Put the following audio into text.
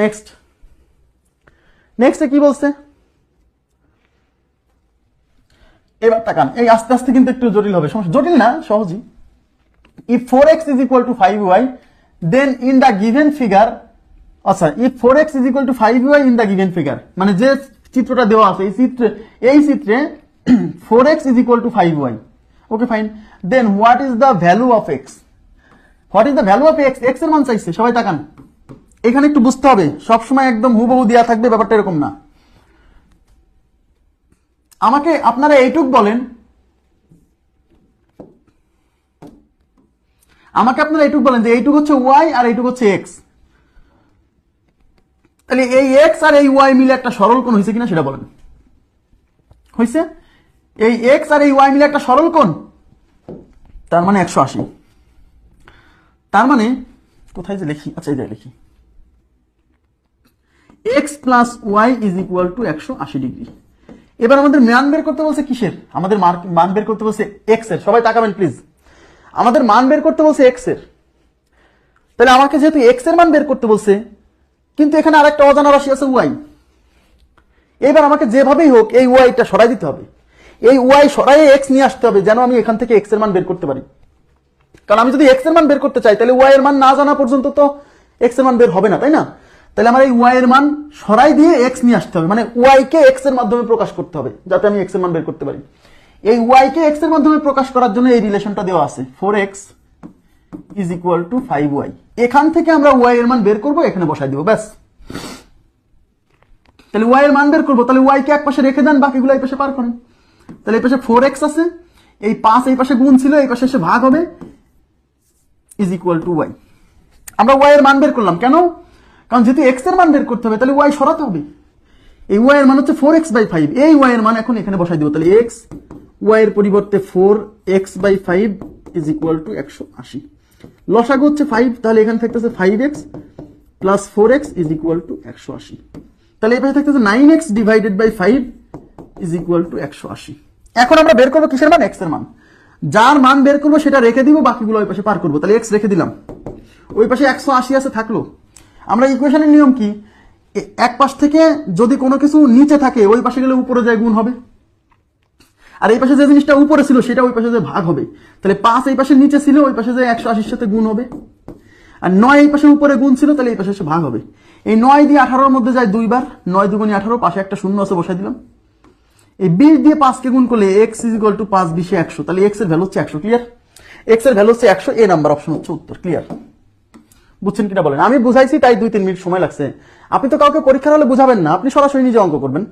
Next নেক্সটে কি বলছে? এবার তাকান এই আস্তে আস্তে কিন্তু একটু জটিল হবে, সমস্যা। জটিল না, সহজই। If four x 4x is equal to 5y then in the given figure আচ্ছা if 4x is to five 5y in the given figure মানে যে চিত্রটা দেওয়া আছে, এই চিত্রে এই চিত্রে 4x is equal to 5y okay fine then what is the value of x what is the value of x x এর মান চাইছে, সবাই তাকান। এখানে একটু বুঝতে হবে, সবসময় একদম হুবহু দেওয়া থাকবে, ব্যাপারটা এরকম না। আমাকে আপনারা এইটুক বলেন। আমাকে আপনারা এইটুক বলেন যে এইটুক হচ্ছে ওয়াই আর এইটুক হচ্ছে এক্স। তাহলে এই এক্স আর এই ওয়াই মিলে একটা সরল কোণ হয়েছে কিনা সেটা বলেন। হয়েছে? এই এক্স আর এই ওয়াই মিলে একটা সরল কোণ? তার মানে একশো আশি। তার মানে কোথায় যে লিখি? আচ্ছা এই লিখি। X plus y is equal to একশো আশি ডিগ্রি এবার আমাদের মান বের করতে বলছে কিসের? আমাদের মান বের করতে বলছে এক্সের। সবাই তাকাবেন প্লিজ আমাদের মান বের করতে বলছে এক্সের। তাহলে আমাকে যেহেতু এক্সের মান বের করতে বলছে, কিন্তু এখানে আরেকটা অজানা রাশি আছে ওয়াই এবার আমাকে যেভাবেই হোক এই ওয়াইটা সরাই দিতে হবে। এই ওয়াই সরাই এক্স নিয়ে আসতে হবে, যেন আমি এখান থেকে এক্সের মান বের করতে পারি। কারণ আমি যদি এক্সের মান বের করতে চাই, তাহলে ওয়াই এর মান না জানা পর্যন্ত তো এক্সের মান বের হবে না, তাই না? তাহলে আমার এই ওয়াই এর মান সরাই দিয়ে এক্স নিয়ে আসতে হবে। মানে ওয়াই কে এক্সের মাধ্যমে প্রকাশ করতে হবে, যাতে আমি এক্সের মান বের করতে পারি। এই ওয়াই কে এক্সের মাধ্যমে প্রকাশ করার জন্য এই রিলেশনটা দেওয়া আছে। Four x is equal to five y এখান থেকে আমরা ওয়াই এর মান বের করব, এখানে বসাই দিব, ব্যাস। তাহলে ওয়াই এর মান বের করব, তাহলে ওয়াই কে এক পাশে রেখে দেন, বাকিগুলো এই পাশে পার করেন। তাহলে এই পাশে ফোর এক্স আছে, এই পাঁচ এই পাশে গুণ ছিল, এই পাশে এসে ভাগ হবে ইজ ইকুয়াল টু ওয়াই আমরা ওয়াই এর মান বের করলাম, কেন? কারণ যেহেতু এক্সের মান বের করতে হবে, তাহলে ওয়াই সরাতে হবে। এই ওয়াই এর মান হচ্ছে ফোর এক্স বাই ফাইভ এই ওয়াই এর মান এখন এখানে বসাই দিব। তাহলে এক্স ওয়াই এর পরিবর্তে four x by five is equal to একশো আশি। লসাগু হচ্ছে ফাইভ তাহলে এখানে থাকতেছে five x plus four x is equal to একশো আশি। তাহলে এই পাশে থাকতেছে nine x divided by five is equal to একশো আশি। এখন আমরা বের করব কিসের মান? এক্সের মান। যার মান বের করব সেটা রেখে দিব, বাকিগুলো ওই পাশে পার করব। তাহলে এক্স রেখে দিলাম। ওই পাশে একশো আশি আছে, থাকল। আমরা ইকুয়েশনের নিয়ম কি? এক পাশ থেকে যদি কোনো কিছু নিচে থাকে, ওই পাশে গেলে উপরে যায় গুণ হবে। আর এই পাশে যে জিনিসটা উপরে ছিল, সেটা ওই পাশে যে ভাগ হবে। তাহলে পাঁচ এই পাশে নিচে ছিল, ওই পাশে যে একশো আশির সাথে গুণ হবে। আর নয় এই পাশে উপরে গুণ ছিল, তাহলে এই পাশে এসে ভাগ হবে। এই নয় দিয়ে আঠারোর মধ্যে যায় দুইবার। নয় দুগুণি আঠারো, পাশে একটা শূন্য আছে, বসাই দিলাম। এই বিশ দিয়ে পাঁচকে গুণ করলে এক্স ইজ ইকুয়াল টু পাঁচ বিশে একশো। তাহলে এক্সের ভ্যালু হচ্ছে একশো ক্লিয়ার এক্সের ভ্যালু হচ্ছে একশো এ নাম্বার অপশন হচ্ছে উত্তর ক্লিয়ার বুঝছেন কিনা বলেন? আমি বুঝাইছি, তাই দুই তিন মিনিট সময় লাগছে। আপনি তো কাউকে পরীক্ষার হলে বুঝাবেন না, আপনি সরাসরি নিজে অঙ্ক করবেন।